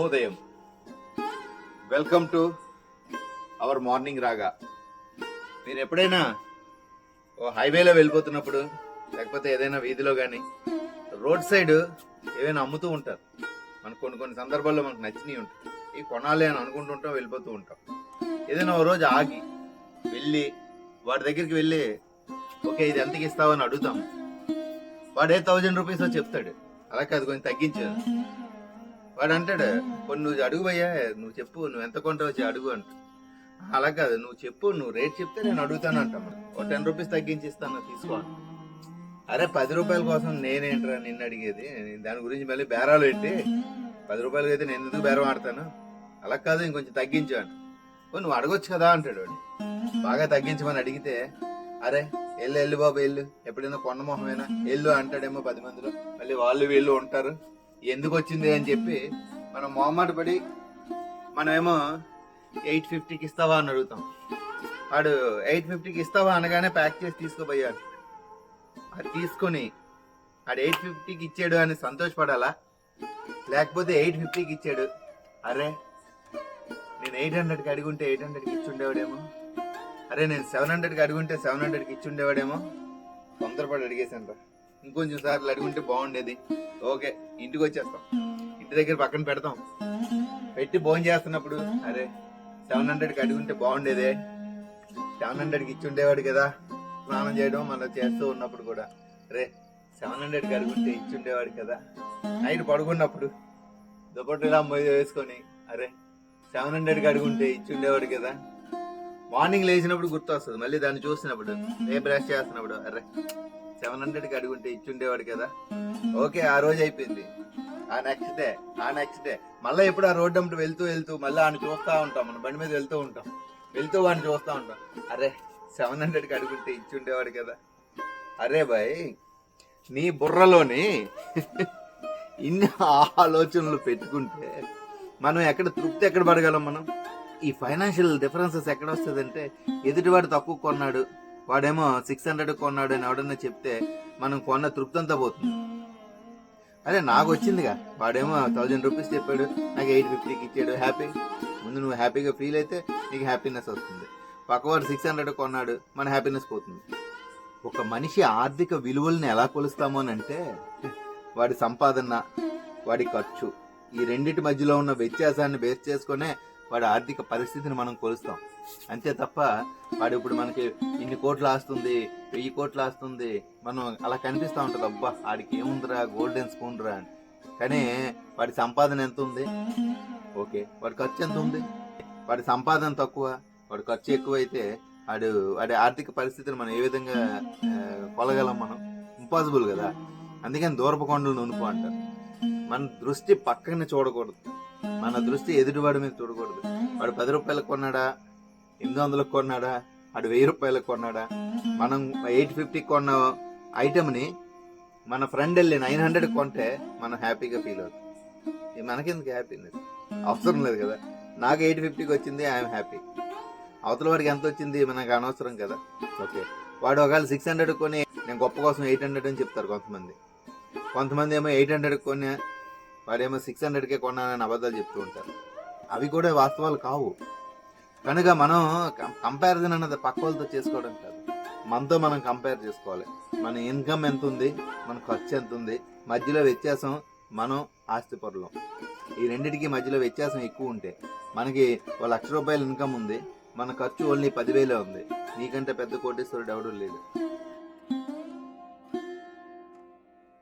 శుభోదయం welcome to our morning రాగా మీరు ఎప్పుడైనా ఓ హైవేలో వెళ్ళిపోతున్నప్పుడు లేకపోతే ఏదైనా వీధిలో కానీ రోడ్ సైడ్ ఏదైనా అమ్ముతూ ఉంటారు. మనకు కొన్ని కొన్ని సందర్భాల్లో మనకు నచ్చినవి ఉంటాయి. ఇవి కొనాలి అని అనుకుంటుంటాం వెళ్ళిపోతూ ఉంటాం. ఏదైనా ఓ రోజు ఆగి వెళ్ళి వాడి దగ్గరికి వెళ్ళి ఓకే ఇది ఎంతకి ఇస్తావు? అని అడుగుతాం. వాడు ఏ థౌజండ్ రూపీస్ చెప్తాడు. అలా కాదు కొంచెం తగ్గించు. వాడు అంటాడు కొన్ని నువ్వు అడుగు భయ్యా నువ్వు చెప్పు నువ్వు ఎంత కొంటావు వచ్చి అడుగు అంట. అలా కాదు నువ్వు చెప్పు నువ్వు రేట్ చెప్తే నేను అడుగుతాను అంటాం ఓ టెన్ రూపీస్ తగ్గించి ఇస్తాను తీసుకో అరే పది రూపాయల కోసం నేనేంట్రా నిన్ను అడిగేది? దాని గురించి మళ్ళీ బేరాలు పెట్టి పది రూపాయలకి అయితే నేను ఎందుకు బేరం ఆడతాను? అలా కాదు ఇంకొంచెం తగ్గించు అంట. నువ్వు అడగొచ్చు కదా అంటాడు వాడు. బాగా తగ్గించమని అడిగితే అరే ఎల్లు ఎల్లు బాబు ఎల్లు ఎప్పుడైనా కొండ మొహమేనా? ఎల్లు అంటాడేమో పది మందిలో. మళ్ళీ వాళ్ళు వీళ్ళు ఉంటారు. ఎందుకు వచ్చింది అని చెప్పి మనం మొహమాట పడి మనమేమో ఎయిట్ ఫిఫ్టీకి ఇస్తావా అని అడుగుతాం. వాడు ఎయిట్ ఫిఫ్టీకి ఇస్తావా అనగానే ప్యాక్ చేసి తీసుకుపోయాడు అది తీసుకొని వాడు ఎయిట్ ఫిఫ్టీకి ఇచ్చాడు అని సంతోషపడాలా? లేకపోతే ఎయిట్ ఫిఫ్టీకి ఇచ్చాడు. అరే నేను ఎయిట్ హండ్రెడ్కి అడుగుంటే ఎయిట్ హండ్రెడ్కి ఇచ్చి ఉండేవాడేమో? అరే నేను సెవెన్ హండ్రెడ్కి అడుగుంటే సెవెన్ హండ్రెడ్కి ఇచ్చుండేవాడేమో తొందరపడి అడిగేశాను రా ఇంకొంచెం సార్లు అడుగుంటే బాగుండేది. ఓకే ఇంటికి వచ్చేస్తాం. ఇంటి దగ్గర పక్కన పెడతాం. పెట్టి భోజనం చేస్తున్నప్పుడు అరే సెవెన్ హండ్రెడ్కి అడుగుంటే బాగుండేదే. సెవెన్ హండ్రెడ్కి ఇచ్చి ఉండేవాడు కదా. స్నానం చేయడం మనం చేస్తూ ఉన్నప్పుడు కూడా. అరే సెవెన్ హండ్రెడ్కి అడుగుంటే ఇచ్చి ఉండేవాడు కదా. నైట్ పడుకున్నప్పుడు దుప్పటిలా మొయ్య వేసుకొని అరే సెవెన్ హండ్రెడ్కి అడుగుంటే ఇచ్చి ఉండేవాడు కదా. మార్నింగ్ లేచినప్పుడు గుర్తొస్తుంది. మళ్ళీ దాన్ని చూసినప్పుడు ఏ బ్రష్ చేస్తున్నప్పుడు అరే సెవెన్ హండ్రెడ్కి అడుగుంటే ఇచ్చుండేవాడు కదా. ఓకే ఆ రోజు అయిపోయింది. ఆ నెక్స్ట్ డే ఆ నెక్స్ట్ డే మళ్ళీ ఎప్పుడు ఆ రోడ్డు అమ్మటి వెళ్తూ వెళ్తూ మళ్ళీ ఆయన చూస్తూ ఉంటాం మన బండి మీద వెళ్తూ ఉంటాం. వెళ్తూ వాడిని చూస్తూ ఉంటాం. అరే సెవెన్ హండ్రెడ్కి అడుగుంటే ఇచ్చి ఉండేవాడు కదా. అరే బాయ్ నీ బుర్రలోని ఇన్ని ఆలోచనలు పెట్టుకుంటే మనం ఎక్కడ తృప్తి ఎక్కడ పడగలం మనం? ఈ ఫైనాన్షియల్ డిఫరెన్సెస్ ఎక్కడ వస్తుందంటే ఎదుటివాడు తక్కువ కొన్నాడు వాడేమో సిక్స్ హండ్రెడ్ కొన్నాడు అని ఎవడన్నా చెప్తే మనం కొన్న తృప్తి అంతా పోతుంది. అరే నాకు వచ్చిందిగా. వాడేమో థౌజండ్ రూపీస్ చెప్పాడు నాకు ఎయిట్ ఫిఫ్టీకి ఇచ్చాడు హ్యాపీ ముందు నువ్వు హ్యాపీగా ఫీల్ అయితే నీకు హ్యాపీనెస్ వస్తుంది. పక్కవాడు సిక్స్ హండ్రెడ్ కొన్నాడు మన హ్యాపీనెస్ పోతుంది. ఒక మనిషి ఆర్థిక విలువల్ని ఎలా కొలుస్తాము అని అంటే వాడి సంపాదన వాడి ఖర్చు ఈ రెండింటి మధ్యలో ఉన్న వ్యత్యాసాన్ని బేస్ చేసుకునే వాడి ఆర్థిక పరిస్థితిని మనం కొలుస్తాం. అంతే తప్ప వాడు ఇప్పుడు మనకి ఇన్ని కోట్లు ఆస్తుంది వెయ్యి కోట్లు ఆస్తుంది మనం అలా కనిపిస్తూ ఉంటుంది. అబ్బా వాడికి ఏముందిరా గోల్డెన్ స్పూన్ రా అని. కానీ వాడి సంపాదన ఎంత ఉంది? ఓకే వాడి ఖర్చు ఎంత ఉంది? వాడి సంపాదన తక్కువ వాడి ఖర్చు ఎక్కువ అయితే వాడు వాడి ఆర్థిక పరిస్థితిని మనం ఏ విధంగా కొలగలం మనం? ఇంపాసిబుల్ కదా. అందుకని దూరపు కొండలు నునుపు అంటారు. మన దృష్టి పక్కన చూడకూడదు. మన దృష్టి ఎదుటివాడి మీద చూడకూడదు. వాడు పది రూపాయలకు కొన్నాడా? ఎనిమిది వందలకు కొన్నాడా? వాడు వెయ్యి రూపాయలకు కొన్నాడా? మనం ఎయిట్ ఫిఫ్టీకి కొన్న ఐటమ్ని మన ఫ్రెండ్ వెళ్ళి నైన్ హండ్రెడ్ కొంటే మనం హ్యాపీగా ఫీల్ అవుతాం. ఇది మనకెందుకు హ్యాపీనెస్? అవసరం లేదు కదా. నాకు ఎయిట్ ఫిఫ్టీకి వచ్చింది ఐఎమ్ హ్యాపీ. అవతల వాడికి ఎంత వచ్చింది మనకు అనవసరం కదా. ఓకే. వాడు ఒకవేళ సిక్స్ హండ్రెడ్ కొని నేను గొప్ప కోసం ఎయిట్ హండ్రెడ్ అని చెప్తారు కొంతమంది. కొంతమంది ఏమో ఎయిట్ హండ్రెడ్ కొని వాడేమో సిక్స్ హండ్రెడ్కే కొన్నానని అబద్ధాలు చెప్తూ ఉంటారు. అవి కూడా వాస్తవాలు కావు. కనుక మనం కంపారిజన్ అన్నది పక్క వాళ్ళతో చేసుకోవడం కాదు. మనతో మనం కంపేర్ చేసుకోవాలి. మన ఇన్కమ్ ఎంత ఉంది మన ఖర్చు ఎంత ఉంది మధ్యలో వ్యత్యాసం మనం ఆస్తిపరులం ఈ రెండింటికి మధ్యలో వ్యత్యాసం ఎక్కువ ఉంటే మనకి ఓ లక్ష రూపాయల ఇన్కమ్ ఉంది మన ఖర్చు ఓన్లీ పదివేలే ఉంది. నీకంటే పెద్ద కోటేశ్వరుడు ఎవడూ లేదు